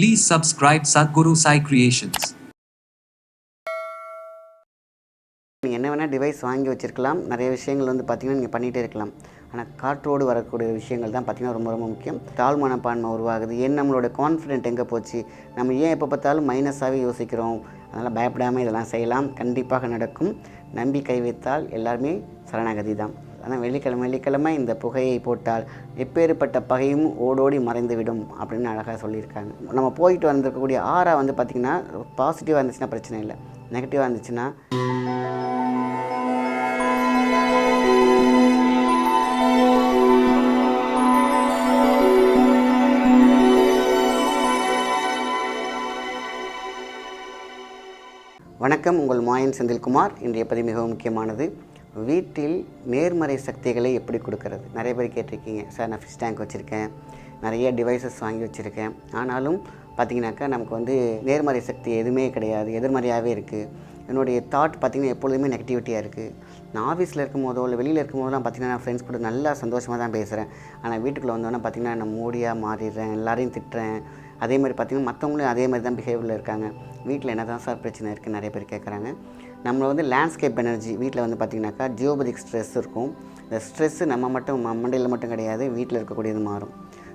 Please subscribe Sadhguru Sai Creations. நீங்கள் என்ன வேணால் டிவைஸ் வாங்கி வச்சிருக்கலாம். நிறைய விஷயங்கள் வந்து பார்த்திங்கன்னா நீங்கள் பண்ணிகிட்டே இருக்கலாம். ஆனால் காற்றோடு வரக்கூடிய விஷயங்கள் தான் பார்த்திங்கன்னா ரொம்ப ரொம்ப முக்கியம். தாழ் மனப்பான்மை உருவாகுது. ஏன் நம்மளோட கான்ஃபிடென்ட் எங்கே போச்சு? நம்ம ஏன் எப்போ பார்த்தாலும் மைனஸாகவே யோசிக்கிறோம்? அதனால் பயப்படாமல் இதெல்லாம் செய்யலாம். கண்டிப்பாக நடக்கும். நம்பி கை வைத்தால் எல்லாருமே சரணாகதி தான். ஆனால் வெள்ளிக்கிழமை வெள்ளிக்கிழமை இந்த புகையை போட்டால் எப்பேற்பட்ட பகையும் ஓடோடி மறைந்துவிடும் அப்படின்னு அழகாக சொல்லியிருக்காங்க. நம்ம போயிட்டு வந்திருக்கக்கூடிய ஆறா வந்து பார்த்திங்கன்னா பாசிட்டிவாக இருந்துச்சுன்னா பிரச்சனை இல்லை. நெகட்டிவாக இருந்துச்சுன்னா வணக்கம். உங்கள் மாயன் செந்தில்குமார். இன்றைய பதிவு மிகவும் முக்கியமானது. வீட்டில் நேர்மறை சக்திகளை எப்படி கொடுக்கறது? நிறைய பேர் கேட்டிருக்கீங்க சார் நான் ஃபிஷ் டேங்க் வச்சுருக்கேன். நிறைய டிவைசஸ் வாங்கி வச்சுருக்கேன். ஆனாலும் பார்த்தீங்கன்னாக்கா நமக்கு வந்து நேர்மறை சக்தி எதுவுமே கிடையாது எதிர்மறையாகவே இருக்குது என்னுடைய தாட் பார்த்திங்கன்னா எப்பொழுதுமே நெகட்டிவிட்டியாக இருக்குது நான் ஆஃபீஸில் இருக்கும் போதோ இல்லை வெளியில் இருக்கும் போதெல்லாம் பார்த்திங்கன்னா நான் ஃப்ரெண்ட்ஸ் கூட நல்லா சந்தோஷமாக தான் பேசுகிறேன் ஆனால் வீட்டுக்குள்ளே வந்தோன்னே பார்த்திங்கன்னா நான் மூடியாக மாறிடுறேன் எல்லாரையும் திட்டுறேன். அதே மாதிரி பார்த்திங்கன்னா மற்றவங்களும் அதே மாதிரி தான் பிஹேவியரில் இருக்காங்க. வீட்டில் என்ன தான் சார் பிரச்சனை இருக்குது நிறைய பேர் கேட்குறாங்க நம்மளை வந்து லேண்ட்ஸ்கேப் எனர்ஜி வீட்டில் வந்து பார்த்திங்கனாக்கா ஜியோபதிக் ஸ்ட்ரெஸ் இருக்கும். இந்த ஸ்ட்ரெஸ்ஸு நம்ம மட்டும் மண்டையில் மட்டும் கிடையாது வீட்டில் இருக்கக்கூடியது மாறும்.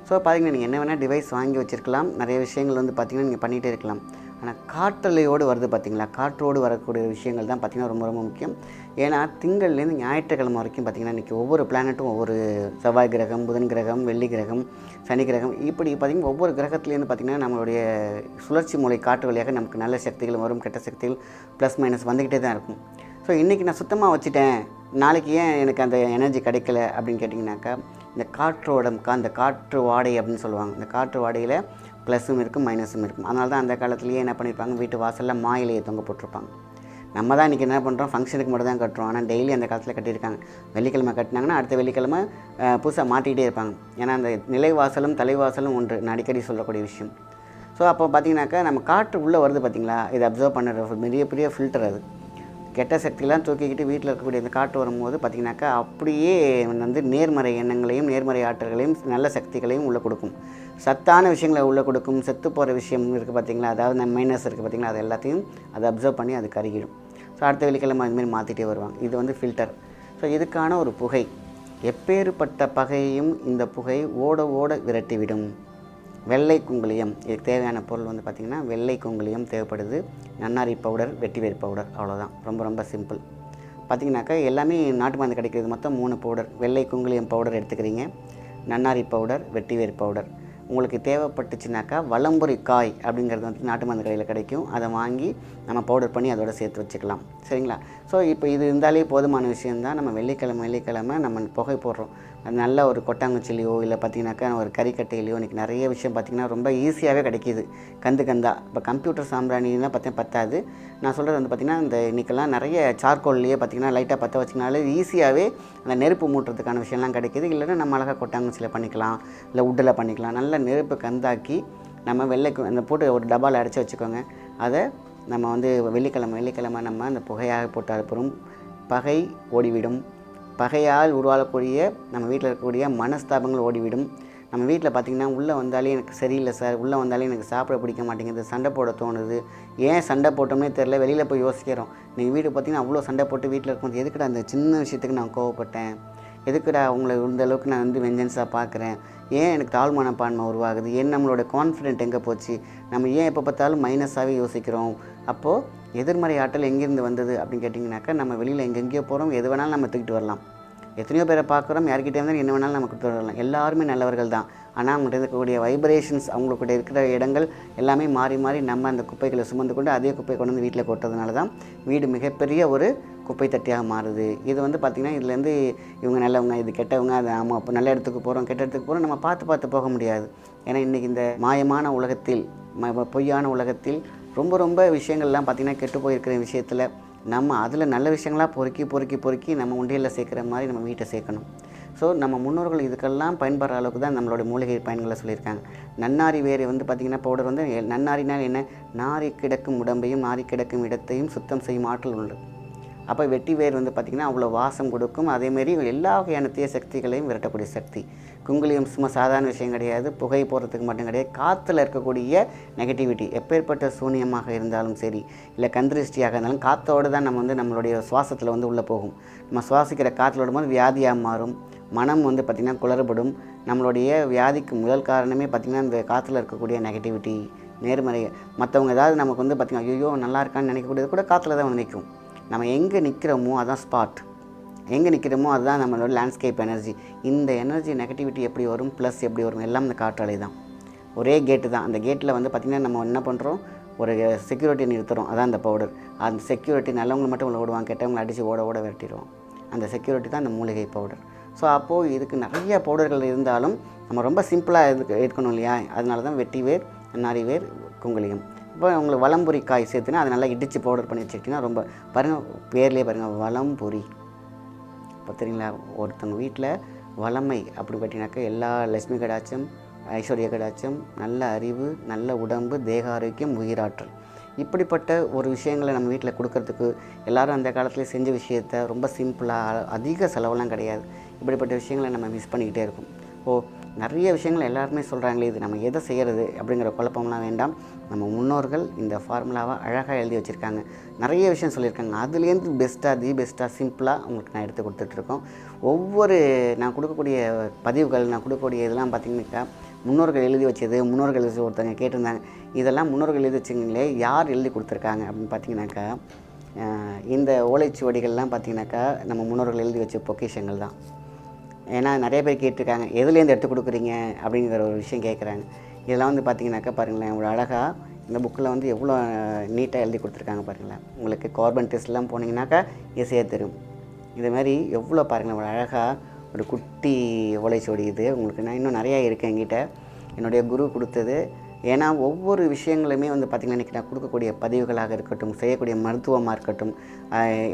ஸோ பார்த்தீங்கன்னா நீங்கள் என்ன வேணால் டிவைஸ் வாங்கி வச்சுருக்கலாம். நிறைய விஷயங்கள் வந்து பார்த்திங்கன்னா நீங்கள் பண்ணிகிட்டே இருக்கலாம். ஆனால் காற்றலையோடு வருது பார்த்திங்களா காற்றோடு வரக்கூடிய விஷயங்கள் தான் பார்த்திங்கன்னா ரொம்ப ரொம்ப முக்கியம். ஏன்னா திங்கள்லேருந்து ஞாயிற்றுக்கிழமை வரைக்கும் பார்த்திங்கன்னா இன்றைக்கி ஒவ்வொரு பிளானட்டும் ஒவ்வொரு செவ்வாய் கிரகம் புதன் கிரகம் வெள்ளி கிரகம் சனி கிரகம் இப்படி பார்த்திங்கன்னா ஒவ்வொரு கிரகத்துலேருந்து பார்த்திங்கன்னா நம்மளுடைய சுழற்சி மூளை காற்று வழியாக நமக்கு நல்ல சக்திகள் வரும் கெட்ட சக்திகள் ப்ளஸ் மைனஸ் வந்துக்கிட்டே தான் இருக்கும். ஸோ இன்றைக்கி நான் சுத்தமாக வச்சுட்டேன். நாளைக்கு ஏன் எனக்கு அந்த எனர்ஜி கிடைக்கல அப்படின்னு கேட்டிங்கனாக்கா இந்த காற்றோட அந்த காற்று வாடை அப்படின்னு சொல்லுவாங்க. இந்த காற்று வாடையில் ப்ளஸ்ஸும் இருக்கும் மைனஸும் இருக்கும். அதனால தான் அந்த காலத்துலேயே என்ன பண்ணியிருப்பாங்க வீட்டு வாசலில் மாயிலையை தொங்க போட்டிருப்பாங்க. நம்ம தான் இன்றைக்கி என்ன பண்ணுறோம் ஃபங்க்ஷனுக்கு மட்டும் தான் கட்டுறோம். ஆனால் டெய்லி அந்த காலத்தில் கட்டியிருக்காங்க. வெள்ளிக்கிழமை கட்டினாங்கன்னா அடுத்த வெள்ளிக்கிழமை புதுசாக மாற்றிக்கிட்டே இருப்பாங்க. ஏன்னா அந்த நிலைவாசலும் தலைவாசலும் ஒன்று நான் அடிக்கடி சொல்லக்கூடிய விஷயம். ஸோ அப்போ பார்த்தீங்கன்னாக்கா நம்ம காற்று உள்ளே வருது பார்த்தீங்களா? இதை அப்சர்வ் பண்ணுற பெரிய பெரிய ஃபில்டர் அது. கெட்ட சக்தியெல்லாம் தூக்கிக்கிட்டு வீட்டில் இருக்கக்கூடிய இந்த காற்று வரும்போது பார்த்திங்கனாக்கா அப்படியே வந்து நேர்மறை எண்ணங்களையும் நேர்மறை ஆற்றல்களையும் நல்ல சக்திகளையும் உள்ளே கொடுக்கும். சத்தான விஷயங்களை உள்ளே கொடுக்கும் செத்து போகிற விஷயம் இருக்குது பார்த்திங்களா? அதாவது நம்ம மைனஸ் இருக்குது பார்த்திங்களா? அது எல்லாத்தையும் அதை அப்சர்வ் பண்ணி அது கருகிடும் ஸோ அடுத்த வெள்ளிக்கிழமை அதுமாரி மாற்றிட்டே வருவாங்க. இது வந்து ஃபில்டர் ஸோ இதுக்கான ஒரு புகை. எப்பேற்பட்ட பகையையும் இந்த புகை ஓட ஓட விரட்டிவிடும். வெள்ளை குங்குளியம் இதுக்கு தேவையான பொருள் வந்து பார்த்திங்கன்னா வெள்ளை குங்குளியம் தேவைப்படுது. நன்னாரி பவுடர் வெட்டிவேர் பவுடர் அவ்வளோதான் ரொம்ப ரொம்ப சிம்பிள் பார்த்திங்கனாக்கா எல்லாமே நாட்டு மருந்து கிடைக்கிறது மொத்தம் மூணு பவுடர் வெள்ளை குங்குளியம் பவுடர் எடுத்துக்கிறீங்க. நன்னாரி பவுடர் வெட்டிவேர் பவுடர் உங்களுக்கு தேவைப்பட்டுச்சுனாக்கா வலம்புரி காய் அப்படிங்கிறது வந்து நாட்டு மருந்து கடையில் கிடைக்கும். அதை வாங்கி நம்ம பவுடர் பண்ணி அதோட சேர்த்து வச்சுக்கலாம். சரிங்களா? ஸோ இப்போ இது இருந்தாலே போதுமான விஷயந்தான் நம்ம வெள்ளிக்கிழமை வெள்ளிக்கிழமை நம்ம புகை போடுறோம். அது நல்ல ஒரு கொட்டாங்குச்சிலையோ இல்லை பார்த்தீங்கன்னாக்கா ஒரு கறிக்கட்டையிலையோ இன்றைக்கி நிறைய விஷயம் பார்த்திங்கன்னா ரொம்ப ஈஸியாகவே கிடைக்கிது. கந்து கந்தா. இப்போ கம்ப்யூட்டர் சாம்பிராணிலாம் பார்த்தீங்கன்னா பத்தாது. நான் சொல்கிறது வந்து பார்த்திங்கன்னா இந்த இன்றைக்கெல்லாம் நிறைய சார்கோல்லையே பார்த்திங்கன்னா லைட்டாக பற்ற வச்சிங்கனாலே ஈஸியாகவே அந்த நெருப்பு மூட்டுறதுக்கான விஷயம்லாம் கிடைக்கிது. இல்லைன்னா நம்ம அழகாக கொட்டாங்குச்சியில் பண்ணிக்கலாம் இல்லை உட்டில் பண்ணிக்கலாம். நல்ல நெருப்பு கந்தாக்கி நம்ம வெள்ளைக்கு அந்த போட்டு ஒரு டப்பாவில் அடைச்சி வச்சுக்கோங்க. அதை நம்ம வந்து வெள்ளிக்கிழமை வெள்ளிக்கிழமை நம்ம அந்த புகையாக போட்டு அனுப்புகிறோம் பகை ஓடிவிடும். பகையால் உருவாகக்கூடிய நம்ம வீட்டில் இருக்கக்கூடிய மனஸ்தாபங்கள் ஓடிவிடும். நம்ம வீட்டில் பார்த்திங்கன்னா உள்ளே வந்தாலே எனக்கு சரியில்லை சார். உள்ளே வந்தாலே எனக்கு சாப்பிட பிடிக்க மாட்டேங்குது. சண்டை போட தோணுது. ஏன் சண்டை போட்டோம்னே தெரில வெளியில் போய் யோசிக்கிறோம். நீங்கள் வீடு பார்த்திங்கன்னா அவ்வளோ சண்டை போட்டு வீட்டில் இருக்கும்போது எதுக்குடா அந்த சின்ன விஷயத்துக்கு நான் கோவப்பட்டேன்? எதுக்குடா உங்களை இந்த அளவுக்கு நான் வந்து வெஞ்சன்ஸாக பார்க்குறேன்? ஏன் எனக்கு தாழ் மனப்பான்மை உருவாகுது? ஏன் நம்மளோட கான்ஃபிடென்ட் எங்கே போச்சு? நம்ம ஏன் எப்போ பார்த்தாலும் மைனஸாகவே யோசிக்கிறோம்? அப்போது எதிர்மறை ஆற்றல் எங்கேருந்து வந்தது அப்படின்னு கேட்டிங்கனாக்கா நம்ம வெளியில் எங்கெங்கேயோ போகிறோம் எது வேணாலும் நம்ம தூக்கிட்டு வரலாம். எத்தனையோ பேரை பார்க்குறோம் யார்கிட்டே இருந்தாலும் என்ன வேணாலும் நம்ம கொடுத்து வரலாம் எல்லாருமே நல்லவர்கள் தான். ஆனால் அவங்கள்ட்ட இருக்கக்கூடிய வைப்ரேஷன்ஸ் அவங்களுக்கிட்ட இருக்கிற இடங்கள் எல்லாமே மாறி மாறி நம்ம அந்த குப்பைகளை சுமந்து கொண்டு அதே குப்பையை கொண்டு வந்து வீட்டில் கொட்டுறதுனால தான் வீடு மிகப்பெரிய ஒரு குப்பை தட்டியாக மாறுது. இது வந்து பார்த்திங்கன்னா இதுலேருந்து இவங்க நல்லவங்க இது கெட்டவங்க அது ஆமாம் அப்போ நல்ல இடத்துக்கு போகிறோம் கெட்ட இடத்துக்கு போகிறோம் நம்ம பார்த்து பார்த்து போக முடியாது. ஏன்னா இன்றைக்கி இந்த மாயமான உலகத்தில் ம பொய்யான உலகத்தில் ரொம்ப ரொம்ப விஷயங்கள்லாம் பார்த்திங்கன்னா கெட்டு போயிருக்கிற விஷயத்தில் நம்ம அதில் நல்ல விஷயங்களாக பொறுக்கி பொறுக்கி பொறுக்கி நம்ம உண்டியலில் சேர்க்குற மாதிரி நம்ம வீட்டை சேர்க்கணும். ஸோ நம்ம முன்னோர்கள் இதுக்கெல்லாம் பயன்படுற அளவுக்கு தான் நம்மளோட மூலிகை பயன்களை சொல்லியிருக்காங்க. நன்னாரி வேறு வந்து பார்த்திங்கன்னா பவுடர் வந்து நன்னாரினால் என்ன? நாரி கிடக்கும் உடம்பையும் நாரி கிடக்கும் இடத்தையும் சுத்தம் செய்யும் ஆற்றல் உண்டு அப்போ வெட்டி வேர் வந்து பார்த்திங்கன்னா அவ்வளோ வாசம் கொடுக்கும். அதேமாரி எல்லா வகையான தீய சக்திகளையும் விரட்டக்கூடிய சக்தி. குங்குலியம் சும்மா சாதாரண விஷயம் கிடையாது. புகை போடுறதுக்கு மட்டும் கிடையாது. காற்றுல இருக்கக்கூடிய நெகட்டிவிட்டி எப்பேற்பட்ட சூனியமாக இருந்தாலும் சரி இல்லை கந்திருஷ்டியாக இருந்தாலும் காற்றோடு தான் நம்ம வந்து நம்மளுடைய சுவாசத்தில் வந்து உள்ளே போகும். நம்ம சுவாசிக்கிற காற்றுல விடும்போது வியாதியாக மாறும். மனம் வந்து பார்த்திங்கன்னா குளறுபடும். நம்மளுடைய வியாதிக்கு முதல் காரணமே பார்த்திங்கன்னா இந்த காற்றுல இருக்கக்கூடிய நெகட்டிவிட்டி நேர்மறை. மற்றவங்க ஏதாவது நமக்கு வந்து பார்த்திங்கன்னா ஐயோ நல்லா இருக்கான்னு நினைக்கக்கூடியது கூட காற்றுல தான் வந்து நிற்கும். நம்ம எங்கே நிற்கிறோமோ அதுதான் ஸ்பாட் எங்கே நிற்கிறோமோ அதுதான் நம்மளோட லேண்ட்ஸ்கேப் எனர்ஜி இந்த எனர்ஜி நெகட்டிவிட்டி எப்படி வரும் ப்ளஸ் எப்படி வரும் எல்லாம் இந்த காற்றாலை தான். ஒரே கேட்டு தான். அந்த கேட்டில் வந்து பார்த்திங்கன்னா நம்ம என்ன பண்ணுறோம் ஒரு செக்யூரிட்டி நிறுத்துகிறோம் அதான் அந்த பவுடர் அந்த செக்யூரிட்டி நல்லவங்களை மட்டும் உள்ள ஓடுவாங்க கெட்டவங்களை அடித்து ஓட ஓட விரட்டிடுவோம். அந்த செக்யூரிட்டி தான் அந்த மூலிகை பவுடர் ஸோ அப்போது இதுக்கு நிறைய பவுடர்கள் இருந்தாலும் நம்ம ரொம்ப சிம்பிளாக இருக்கு இருக்கணும் இல்லையா? அதனால தான் வெட்டி வேர் நாரி வேர் குங்குலியம் இப்போ உங்களுக்கு வளம்புரி காய் சேர்த்துனா அதை நல்லா இடித்து பவுடர் பண்ணி வச்சுக்கிட்டிங்கன்னா ரொம்ப பாருங்கள் பேர்லேயே பாருங்கள் வளம்புரி பார்த்துறீங்களா ஒருத்தவங்க வீட்டில் வளமை அப்படி பார்த்தீங்கன்னாக்கா எல்லா லட்சுமி கடாச்சம் ஐஸ்வர்ய கடாச்சம் நல்ல அறிவு நல்ல உடம்பு தேக ஆரோக்கியம் உயிராற்றல். இப்படிப்பட்ட ஒரு விஷயங்களை நம்ம வீட்டில் கொடுக்கறதுக்கு எல்லாரும் அந்த காலத்தில் செஞ்ச விஷயத்த ரொம்ப சிம்பிளாக அதிக செலவெல்லாம் கிடையாது. இப்படிப்பட்ட விஷயங்களை நம்ம மிஸ் பண்ணிக்கிட்டே இருக்கோம். ஓ நிறைய விஷயங்கள் எல்லாருமே சொல்கிறாங்களே இது நம்ம எதை செய்கிறது அப்படிங்கிற குழப்பம்லாம் வேண்டாம். நம்ம முன்னோர்கள் இந்த ஃபார்முலாவை அழகாக எழுதி வச்சுருக்காங்க. நிறைய விஷயம் சொல்லியிருக்காங்க. அதுலேருந்து பெஸ்ட்டாக தி பெஸ்ட்டாக சிம்பிளாக உங்களுக்கு நான் எடுத்து கொடுத்துட்ருக்கோம் ஒவ்வொரு நான் கொடுக்கக்கூடிய பதிவுகள் நான் கொடுக்கக்கூடிய இதெல்லாம் பார்த்தீங்கன்னாக்கா முன்னோர்கள் எழுதி வச்சது முன்னோர்கள் எழுதி ஒருத்தவங்க கேட்டிருந்தாங்க. இதெல்லாம் முன்னோர்கள் எழுதி வச்சுங்களே யார் எழுதி கொடுத்துருக்காங்க அப்படின்னு பார்த்தீங்கன்னாக்கா இந்த ஓலைச்சுவடிகள்லாம் பார்த்தீங்கன்னாக்கா நம்ம முன்னோர்கள் எழுதி வச்ச பொக்கிஷங்கள் தான். ஏன்னா நிறைய பேர் கேட்டிருக்காங்க எதுலேருந்து எடுத்து கொடுக்குறீங்க? அப்படிங்கிற ஒரு விஷயம் கேட்குறாங்க. இதெல்லாம் வந்து பார்த்தீங்கன்னாக்கா பாருங்களேன் இவ்வளோ அழகாக இந்த புக்கில் வந்து எவ்வளோ நீட்டாக எழுதி கொடுத்துருக்காங்க பாருங்களேன். உங்களுக்கு கார்பன் டெஸ்ட்லாம் போனீங்கன்னாக்கா ஈஸியாக தெரியும் இது மாதிரி எவ்வளோ பாருங்களேன் இவ்வளோ அழகாக ஒரு குட்டி ஓலைச்சுவடி இது. உங்களுக்கு நான் இன்னும் நிறையா இருக்குது என்கிட்ட. என்னுடைய குரு கொடுத்தது. ஏன்னா ஒவ்வொரு விஷயங்களுமே வந்து பார்த்திங்கன்னா இன்றைக்கி நான் கொடுக்கக்கூடிய பதிவுகளாக இருக்கட்டும் செய்யக்கூடிய மருத்துவமாக இருக்கட்டும்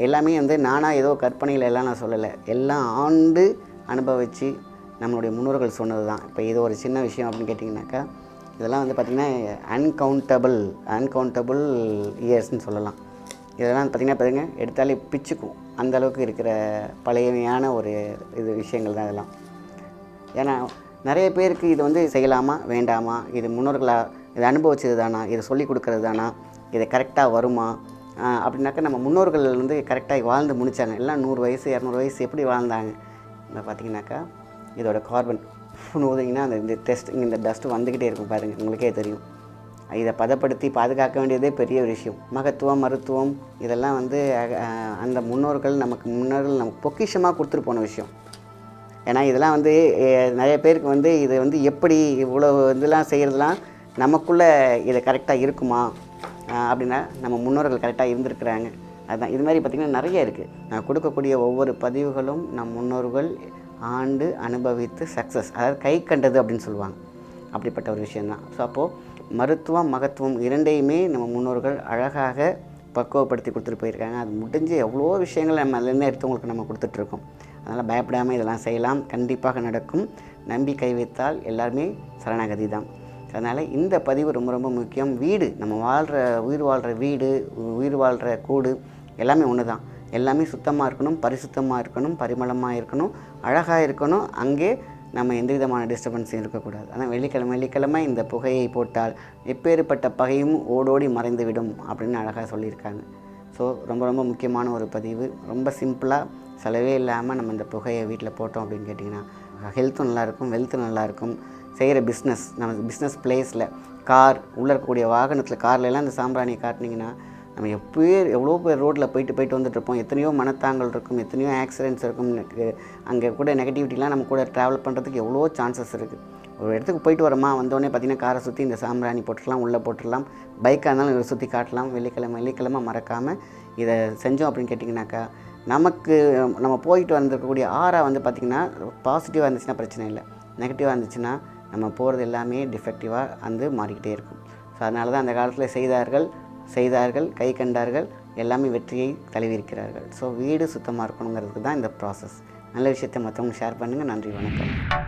எல்லாமே வந்து நானாக ஏதோ கற்பனையில் எல்லாம் நான் சொல்லலை. எல்லாம் ஆண்டு அனுபவித்து நம்மளுடைய முன்னோர்கள் சொன்னது தான். இப்போ இது ஒரு சின்ன விஷயம் அப்படின்னு கேட்டிங்கனாக்கா இதெல்லாம் வந்து பார்த்திங்கன்னா அன்கவுண்டபிள் அன்கவுண்டபிள் இயர்ஸ்னு சொல்லலாம். இதெல்லாம் பார்த்திங்கன்னா பாருங்க எடுத்தாலே பிச்சுக்கும். அந்தளவுக்கு இருக்கிற பழையமையான ஒரு இது விஷயங்கள் தான் இதெல்லாம். ஏன்னா நிறைய பேருக்கு இது வந்து செய்யலாமா வேண்டாமா? இது முன்னோர்களாக இதை அனுபவிச்சது தானா? இதை சொல்லி கொடுக்கறது தானா? இது கரெக்டாக வருமா? அப்படின்னாக்கா நம்ம முன்னோர்கள் வந்து கரெக்டாக வாழ்ந்து முடிச்சாங்க. எல்லாம் நூறு வயசு இரநூறு வயசு எப்படி வாழ்ந்தாங்க? இப்போ பார்த்தீங்கன்னாக்கா இதோட கார்பன் ஊதிங்கன்னா அந்த இந்த டெஸ்ட் இந்த டஸ்ட்டு வந்துக்கிட்டே இருக்கும் பாருங்கள் உங்களுக்கே தெரியும். இதை பதப்படுத்தி பாதுகாக்க வேண்டியதே பெரிய ஒரு விஷயம். மகத்துவம் மருத்துவம் இதெல்லாம் வந்து அந்த முன்னோர்கள் நமக்கு முன்னோர்கள் நமக்கு பொக்கிஷமாக கொடுத்துட்டு போன விஷயம். ஏன்னா இதெல்லாம் வந்து நிறைய பேருக்கு வந்து இது வந்து எப்படி இவ்வளோ இதெல்லாம் செய்கிறதுலாம் நமக்குள்ளே இது கரெக்டாக இருக்குமா? அப்படின்னா நம்ம முன்னோர்கள் கரெக்டாக இருந்திருக்கிறாங்க. அதுதான். இது மாதிரி பார்த்திங்கன்னா நிறைய இருக்குது நான் கொடுக்கக்கூடிய ஒவ்வொரு பதிவுகளும் நம் முன்னோர்கள் ஆண்டு அனுபவித்து சக்ஸஸ் அதாவது கை கண்டது அப்படின்னு சொல்லுவாங்க. அப்படிப்பட்ட ஒரு விஷயந்தான் ஸோ அப்போது மருத்துவம் மகத்துவம் இரண்டையுமே நம்ம முன்னோர்கள் அழகாக பக்குவப்படுத்தி கொடுத்துட்டு போயிருக்காங்க. அது முடிஞ்ச எவ்வளோ விஷயங்கள் நம்ம அதுலேருந்து எடுத்தவங்களுக்கு நம்ம கொடுத்துட்ருக்கோம் அதனால் பயப்படாமல் இதெல்லாம் செய்யலாம். கண்டிப்பாக நடக்கும். நம்பி கை வைத்தால் எல்லாருமே சரணாகதி தான் அதனால் இந்த பதிவு ரொம்ப ரொம்ப முக்கியம். வீடு நம்ம வாழ்கிற உயிர் வாழ்கிற வீடு உயிர் வாழ்கிற கூடு எல்லாமே ஒன்று தான். எல்லாமே சுத்தமாக இருக்கணும் பரிசுத்தமாக இருக்கணும் பரிமளமாக இருக்கணும் அழகாக இருக்கணும். அங்கே நம்ம எந்த விதமான டிஸ்டர்பன்ஸும் இருக்கக்கூடாது. ஆனால் வெள்ளிக்கிழமை வெள்ளிக்கிழமை இந்த புகையை போட்டால் எப்பேற்பட்ட பகையும் ஓடோடி மறைந்துவிடும் அப்படின்னு அழகாக சொல்லியிருக்காங்க. ஸோ ரொம்ப ரொம்ப முக்கியமான ஒரு பதிவு. ரொம்ப சிம்பிளாக செலவே இல்லாமல் நம்ம இந்த புகையை வீட்டில் போட்டோம் அப்படின்னு கேட்டிங்கன்னா ஹெல்த்தும் நல்லாயிருக்கும் வெல்த்தும் நல்லாயிருக்கும். செய்கிற பிஸ்னஸ் நம்ம பிஸ்னஸ் பிளேஸில் கார் உள்ளே இருக்கக்கூடிய வாகனத்தில் கார்லலாம் இந்த சாம்பிராணியை காட்டினீங்கன்னா நம்ம எப்போயே எவ்வளோ பேர் ரோட்டில் போயிட்டு போயிட்டு வந்துட்டு இருப்போம் எத்தனையோ மனத்தாங்கல் இருக்கும் எத்தனையோ ஆக்சிடென்ட்ஸ் இருக்கும். அங்கே கூட நெகட்டிவிட்டிலாம் நம்ம கூட ட்ராவல் பண்ணுறதுக்கு எவ்வளோ சான்சஸ் இருக்குது ஒரு இடத்துக்கு போயிட்டு வரமா வந்தோடனே பார்த்தீங்கன்னா காரை சுற்றி இந்த சாம்பிராணி போட்டுடலாம் உள்ளே போட்டுடலாம். பைக்காக இருந்தாலும் இதை சுற்றி காட்டலாம். வெள்ளிக்கிழமை வெள்ளிக்கிழமை மறக்காமல் இதை செஞ்சோம் அப்படின்னு கேட்டிங்கனாக்கா நமக்கு நம்ம போயிட்டு வந்திருக்கக்கூடிய ஆறாக வந்து பார்த்திங்கன்னா பாசிட்டிவாக இருந்துச்சுன்னா பிரச்சனை இல்லை. நெகட்டிவாக இருந்துச்சுன்னா நம்ம போகிறது எல்லாமே டிஃபெக்டிவாக வந்து மாறிக்கிட்டே இருக்கும். ஸோ அதனால தான் அந்த காலத்தில் செய்தார்கள். செய்தார்கள் கை கண்டார்கள் எல்லாமே வெற்றியை தழுவியிருக்கிறார்கள். ஸோ வீடு சுத்தமாக இருக்கணுங்கிறதுக்கு தான் இந்த ப்ராசஸ் நல்ல விஷயத்தை மற்றவங்க ஷேர் பண்ணுங்கள் நன்றி வணக்கம்.